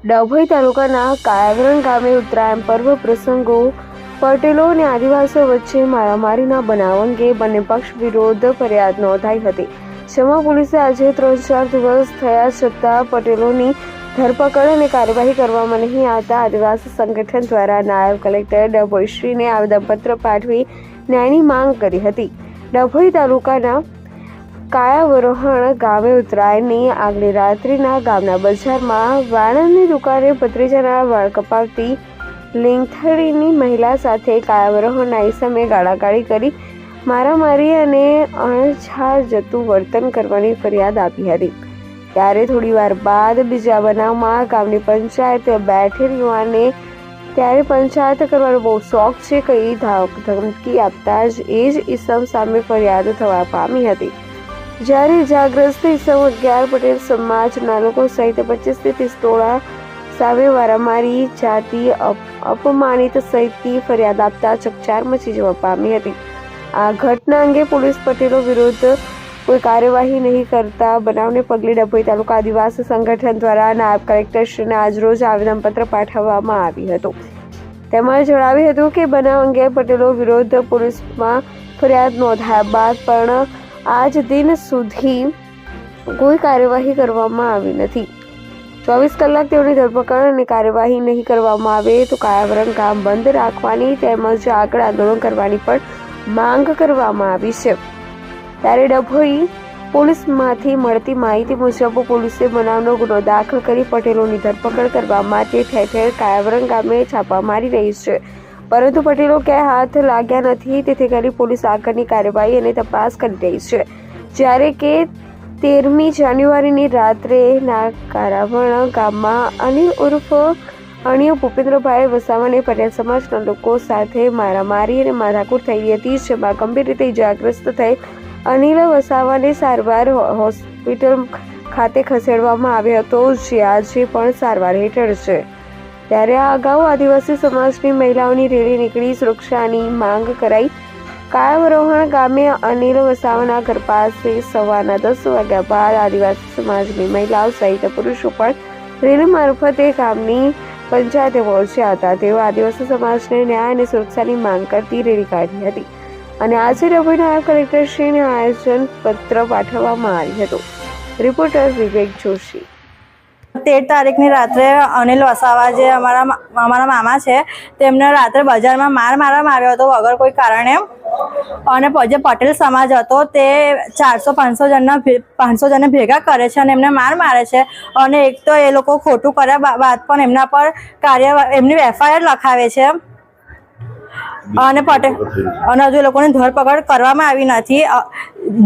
ડભોઈ તાલુકાના કાયાગ્રણ ગામે ઉત્તરાયણ પર્વ પ્રસંગો પટેલો અને આદિવાસીઓ વચ્ચે મારામારીના બનાવ અંગે બંને પક્ષ વિરોધ ફરિયાદ નોંધાઈ હતી. જેમાં પોલીસે આજે ત્રણ ચાર દિવસ થયા છતાં પટેલોની ધરપકડ અને કાર્યવાહી કરવામાં નહીં આવતા આદિવાસી સંગઠન દ્વારા નાયબ કલેક્ટર ડભોઈશ્રીને આવેદનપત્ર પાઠવી ન્યાયની માંગ કરી હતી. ડભોઈ તાલુકાના કાયાવરોહણ ગામે ઉત્તરાયણની આગલી રાત્રિના ગામના બજારમાં વાણંદની દુકાને ભત્રીજાના વાળ કપાવતી લીંથડીની મહિલા સાથે કાયાવરોહણના ઈસમે ગાળાગાળી કરી મારામારી અને અણછાર જતું વર્તન કરવાની ફરિયાદ આપી હતી. ત્યારે થોડી વાર બાદ બીજા બનાવમાં ગામની પંચાયત બેઠેલ યુવાને ત્યારે પંચાયત કરવાનો બહુ શોખ છે કઈ ધાક ધમકી આપતા જ એ જ ઈસમ સામે ફરિયાદ થવા પામી હતી. જ્યારે જાગ્રસ્તી સૌ અગિયાર પટેલ સમાજના લોકો સહિત પચીસથી ત્રીસ ટોળા સામે વારામારી જાતિ અપ- અપમાનિત સહિતની ફરિયાદ આપતા ચકચાર મચી જવા પામી હતી. આ ઘટના અંગે પોલીસ પટેલો વિરુદ્ધ કોઈ કાર્યવાહી નહીં કરતા બનાવને પગલે ડભોઈ તાલુકા આદિવાસી સંગઠન દ્વારા નાયબ કલેક્ટરશ્રીને આજરોજ આવેદનપત્ર પાઠવવામાં આવ્યું હતું. તેમાં જણાવ્યું હતું કે બનાવ અંગે પટેલો વિરુદ્ધ પોલીસમાં ફરિયાદ નોંધાયા બાદ પણ આજ દિન સુધી કોઈ કાર્યવાહી કરવામાં આવી નથી. ચોવીસ કલાક તેઓની ધરપકડ અને કાર્યવાહી નહીં કરવામાં આવે તો કાયાવરણ કામ બંધ રાખવાની તેમજ આગળ આંદોલન કરવાની પણ માંગ કરવામાં આવી છે. ત્યારે ડભોઈ પોલીસમાંથી મળતી માહિતી મુજબ પોલીસે બનાવનો ગુનો દાખલ કરી પટેલોની ધરપકડ કરવા માટે ઠેર ઠેર કાયાવરણ ગામે છાપા મારી રહી છે. પરંતુ પટેલો ક્યાંય હાથ લાગ્યા નથી, તેથી કરી પોલીસ આગળની કાર્યવાહી અને તપાસ કરી રહી છે. જ્યારે કે તેરમી જાન્યુઆરીની રાત્રે ના કારાવણ ગામમાં અનિલ ઉર્ફ અણિયો ભૂપેન્દ્રભાઈ વસાવાને પટેલ સમાજના લોકો સાથે મારામારી અને માથાકૂટ થઈ હતી, જેમાં ગંભીર રીતે ઇજાગ્રસ્ત થઈ અનિલ વસાવાને સારવાર હોસ્પિટલ ખાતે ખસેડવામાં આવ્યો હતો, જે આજે પણ સારવાર હેઠળ છે. ત્યારે આ અગાઉ આદિવાસી સમાજની મહિલાઓની રેલી નીકળી, સુરક્ષાની માંગ કરાઈ. કાયમરોહણ ગામે અનિલ વસાવાના ઘર પાસે સવારના દસ વાગ્યા બાદ આદિવાસી સમાજની મહિલાઓ સહિત પુરુષો પણ રેલી મારફતે ગામની પંચાયતે પહોંચ્યા હતા. તેઓ આદિવાસી સમાજને ન્યાય અને સુરક્ષાની માંગ કરતી રેલી કાઢી હતી અને આજે નાયબ કલેક્ટરશ્રીને આયોજન પત્ર પાઠવવામાં આવ્યું હતું. રિપોર્ટર વિવેક જોશી. તેર તારીખની રાત્રે અનિલ વસાવા જે અમારા અમારા મામા છે, તેમને રાત્રે બજારમાં માર મારવામાં આવ્યો હતો વગર કોઈ કારણે. અને જે પટેલ સમાજ હતો તે ચારસો પાંચસો જણના પાંચસો જણને ભેગા કરે છે અને એમને માર મારે છે. અને એક તો એ લોકો ખોટું કર્યા બાદ પણ એમના પર કાર્ય, એમની એફઆઈઆર લખાવે છે. અને પટેલ, અને હજુ એ લોકોની ધરપકડ કરવામાં આવી નથી.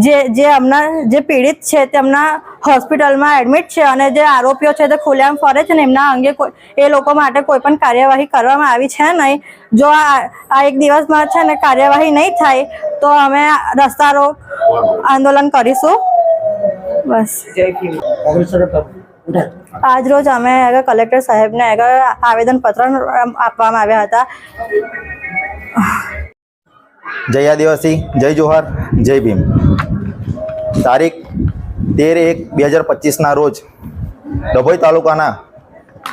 જે જે હમણાં જે પીડિત છે તેમના હોસ્પિટલમાં એડમિટ છે અને જે આરોપીઓ છે તે ખુલ્લેઆમ ફરે છે ને એમના અંગે એ લોકો માટે કોઈ પણ કાર્યવાહી કરવામાં આવી છે નહીં. જો આ એક દિવસમાં છે ને કાર્યવાહી નહીં થાય, તો અમે રસ્તા રોક આંદોલન કરીશું. બસ. આજ રોજ અમે આગળ કલેક્ટર સાહેબને આગળ આવેદનપત્ર આપવામાં આવ્યા હતા. જય આદિવાસી, જય જોહાર, જય ભીમ. તારીખ તેર એક બે હજાર પચીસના રોજ ડભોઈ તાલુકાના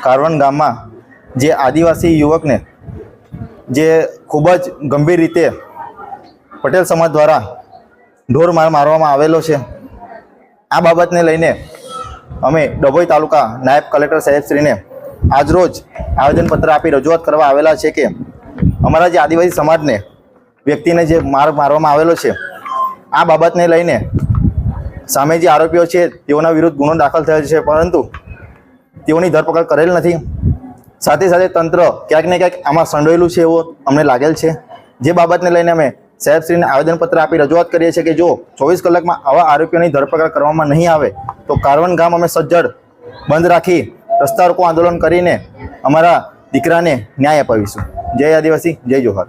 કારવણ ગામમાં જે આદિવાસી યુવકને જે ખૂબ જ ગંભીર રીતે પટેલ સમાજ દ્વારા ઢોર માર મારવામાં આવેલો છે, આ બાબતને લઈને અમે ડભોઈ તાલુકા નાયબ કલેક્ટર સાહેબશ્રીને આજરોજ આવેદનપત્ર આપી રજૂઆત કરવા આવેલા છે કે અમારા જે આદિવાસી સમાજને વ્યક્તિને જે માર મારવામાં આવેલો છે, આ બાબતને લઈને સામે જે આરોપીઓ છે, તેઓના વિરુદ્ધ ગુનો દાખલ થયો છે, પરંતુ તેઓની ધરપકડ કરેલ નથી. સાથે સાથે તંત્ર ક્યાંક ને ક્યાંક આમાં સંડોયેલું છે એવું અમને લાગેલ છે. જે બાબતને લઈને અમે સાહેબશ્રીને આવેદનપત્ર આપી રજૂઆત કરીએ છીએ કે જો ચોવીસ કલાકમાં આવા આરોપીઓની ધરપકડ કરવામાં નહીં આવે, તો કારવન ગામ અમે સજ્જડ બંધ રાખી રસ્તા રોકો આંદોલન કરીને અમારા દીકરાને ન્યાય અપાવીશું. જય આદિવાસી, જય જોહાર.